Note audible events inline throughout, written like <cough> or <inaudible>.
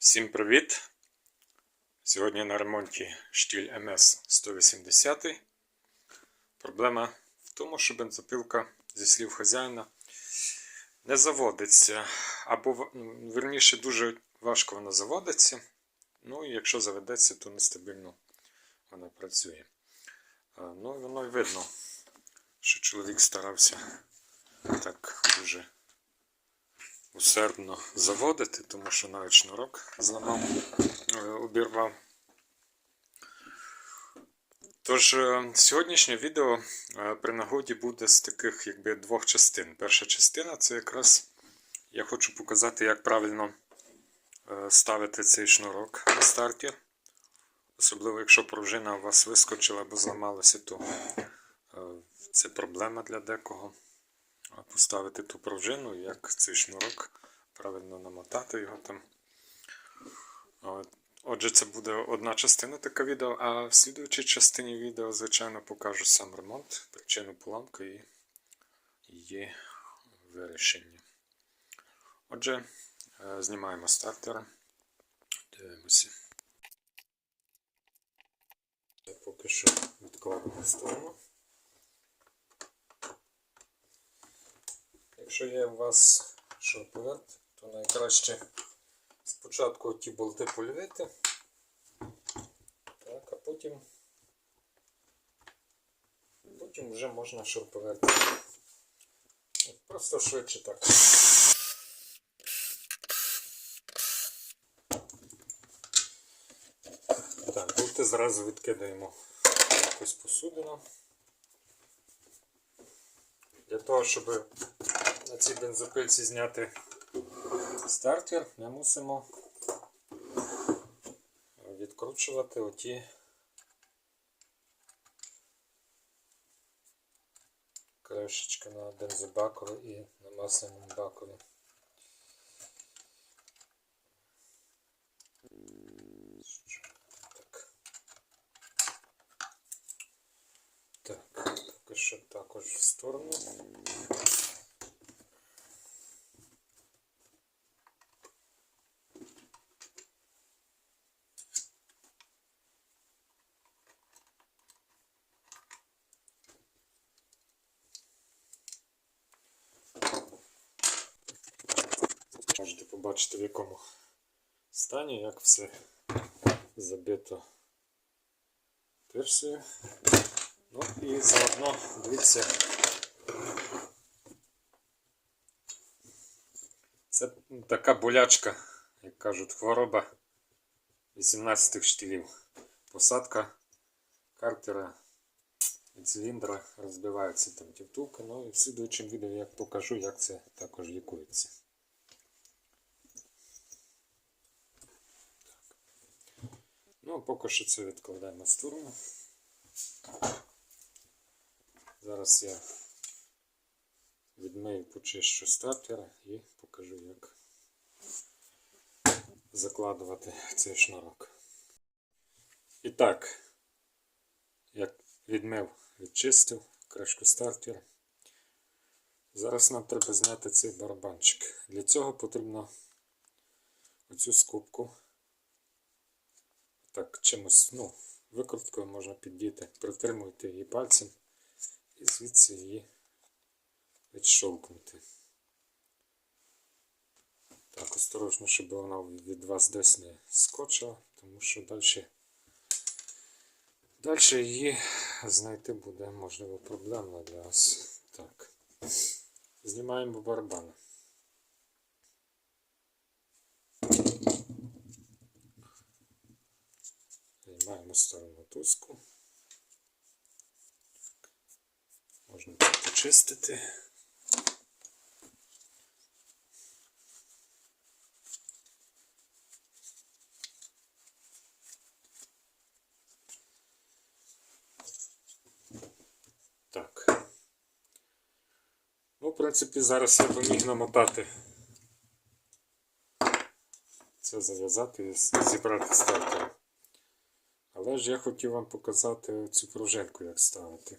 Всім привіт! Сьогодні на ремонті штіль МС 180. Проблема в тому, що бензопилка, зі слів хазяїна, не заводиться. Або, верніше, дуже важко вона заводиться. Ну і якщо заведеться, то нестабільно вона працює. Ну воно й видно, що чоловік старався так дуже усердно заводити, тому що навіть шнурок зламав, е, обірвав. Тож, е, сьогоднішнє відео е, при нагоді буде з таких якби двох частин. Перша частина це якраз я хочу показати, як правильно ставити цей шнурок на старті. Особливо, якщо пружина у вас вискочила або зламалася, то це проблема для декого поставити ту пружину, як цей шнурок, правильно намотати його там. Отже, це буде одна частина така відео, а в слідуючій частині відео, звичайно, покажу сам ремонт, причину поламки і її вирішення. Отже, е, знімаємо стартера. Дивимося. Поки що відкладемо сторону. Якщо є у вас шуруповерт, то найкраще спочатку ті болти полювити, так, а потім, потім вже можна шуруповерт. Просто швидше так. Так, болти зразу відкидаємо якусь посудину. Для того, щоб на цій бензопильці зняти стартер, ми мусимо відкручувати оті кришечки на бензобакові і на масляному бакові. Так. Так, поки що також в сторону. Можете побачити в якому стані, як все забито тирсою. Ну і заодно дивіться. Це така болячка, як кажуть, хвороба 18 штилів. Посадка картера і циліндра розбивається там ті втулки. Ну і в слідуючому відео я покажу, як це також лікується. Ну, поки що це відкладаємо в сторону. Зараз я відмию почищу стартера і покажу, як закладувати цей шнурок. І так, як відмив, відчистив кришку стартера. Зараз нам треба зняти цей барабанчик. Для цього потрібно оцю скобку так чимось, ну, викруткою можна піддіти, притримуйте її пальцем і звідси її відщолкнути. Так, осторожно, щоб вона від вас десь не скочила, тому що далі, далі її знайти буде, можливо, проблемно для вас. Так. Знімаємо барабан. Знімаємо сторону туску. Можна почистити. Так. Ну, в принципі, зараз я би міг намотати. Це зав'язати і зібрати стартер. Але ж я хотів вам показати цю пружинку, як ставити.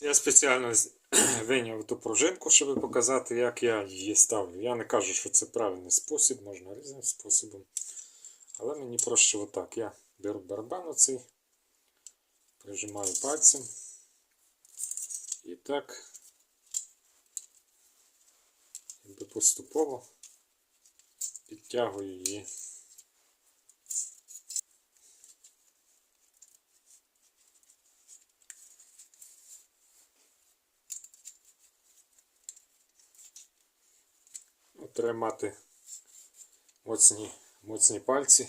Я спеціально <clears throat> виняв ту пружинку, щоб показати, як я її ставлю. Я не кажу, що це правильний спосіб, можна різним способом. Але мені проще отак. Я беру барабан оцей, прижимаю пальцем. І так якби поступово підтягую її. Ну, Треба мати моцні, моцні пальці,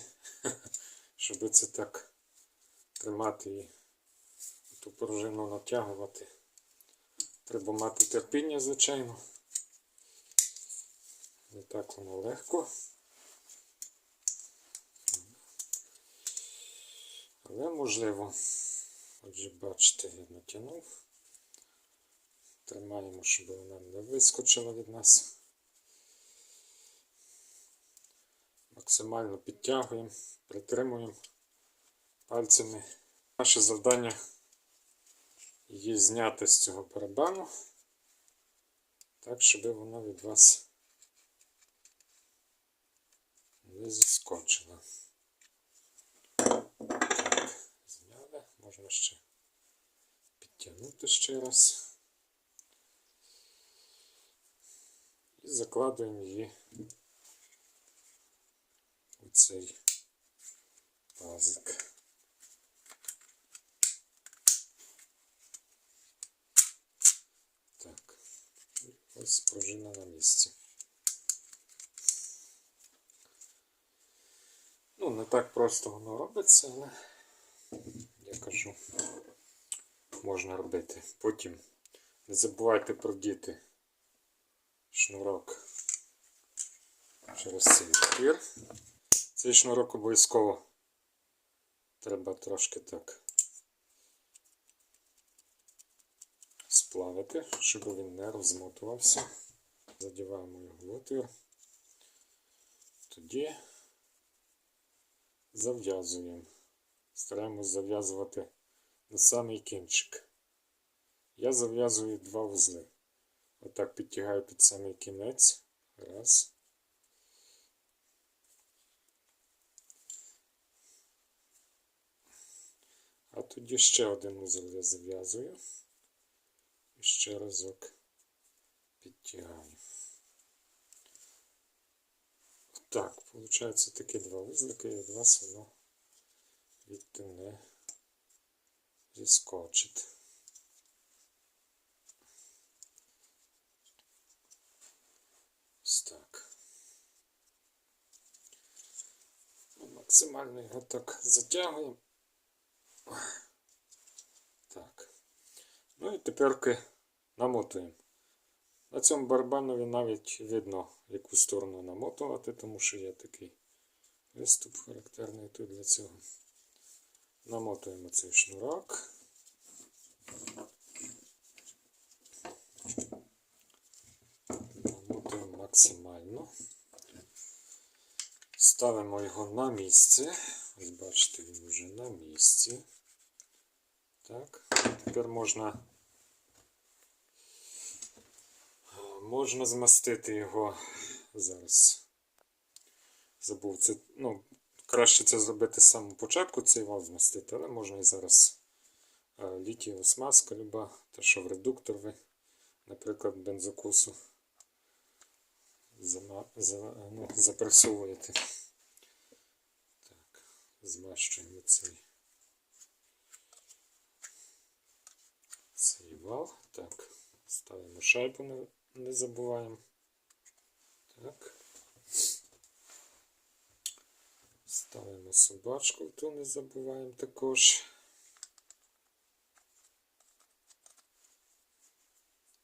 <laughs> щоб це так тримати і ту пружину натягувати. Треба мати терпіння, звичайно. Не так воно легко. Але можливо. Отже, бачите, я натягнув. Тримаємо, щоб вона не вискочила від нас. Максимально підтягуємо, притримуємо пальцями. Наше завдання її зняти з цього барабану, так, щоб вона від вас не зіскочила. Так, зняли, можна ще підтягнути ще раз. І закладуємо її цей пазик. Так, ось пружина на місці. Ну, не так просто воно робиться, але я кажу, можна робити. Потім не забувайте продіти шнурок через цей отвір. Цей шнурок обов'язково треба трошки так сплавити, щоб він не розмотувався. Задіваємо його в. Тоді зав'язуємо. Стараємось зав'язувати на самий кінчик. Я зав'язую два вузли. Отак підтягаю під самий кінець. Раз. А тоді ще один вузол я зав'язую. І ще разок підтягаю. Так, виходить такі два вузлики, і від вас воно відти не зіскочить. Ось так. Максимально його так затягуємо. Так. Ну і тепер намотуємо. На цьому барабанові навіть видно, яку сторону намотувати, тому що є такий виступ характерний тут для цього. Намотуємо цей шнурок. Намотуємо максимально. Ставимо його на місце. Ось бачите, він вже на місці. Так, тепер можна можна змастити його зараз. Забув це, ну, краще це зробити з самого початку, цей вал змастити, але можна і зараз літієва смазка, люба, та що в редуктор ви, наприклад, бензокусу зама, за, ну, запресовуєте. Так, змащуємо цей. Цей вал. Так, ставимо шайбу, не, не забуваємо. Так. Ставимо собачку, ту не забуваємо також.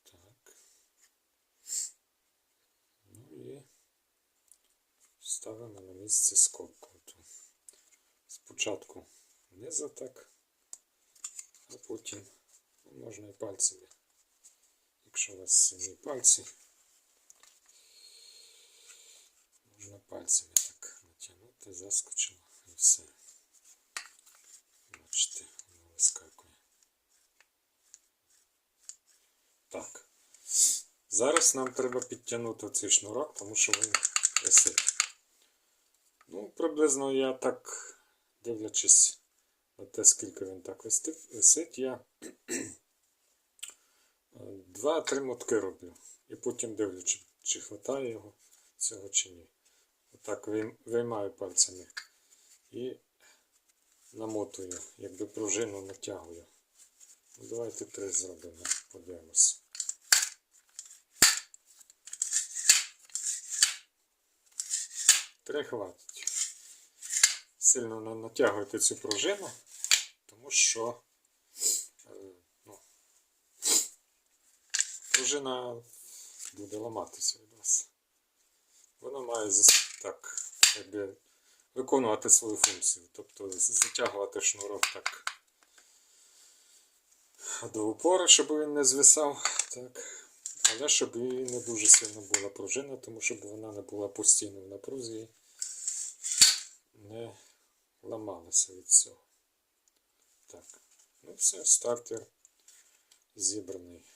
Так. Ну і ставимо на місце скобку. Спочатку внизу так, а потім можна і пальцями. Якщо у вас сильні пальці, можна пальцями так натягнути, заскочило і все. Бачите, воно вискакує. Так. Зараз нам треба підтягнути цей шнурок, тому що він висить. Ну, приблизно я так, дивлячись на те, скільки він так висить, я 2-3 мотки роблю. І потім дивлюсь, чи хватає його цього чи ні. Отак виймаю пальцями і намотую, якби пружину натягую. Ну, давайте три зробимо, подивимось. Три хватить. Сильно не натягуйте цю пружину, тому що е, пружина буде ламатися від вас. Вона має так, якби, виконувати свою функцію. Тобто затягувати шнурок так до упора, щоб він не звисав. Так. Але щоб і не дуже сильно була пружина, тому щоб вона не була постійно в напрузі і не ламалася від цього. Так. Ну все, стартер зібраний.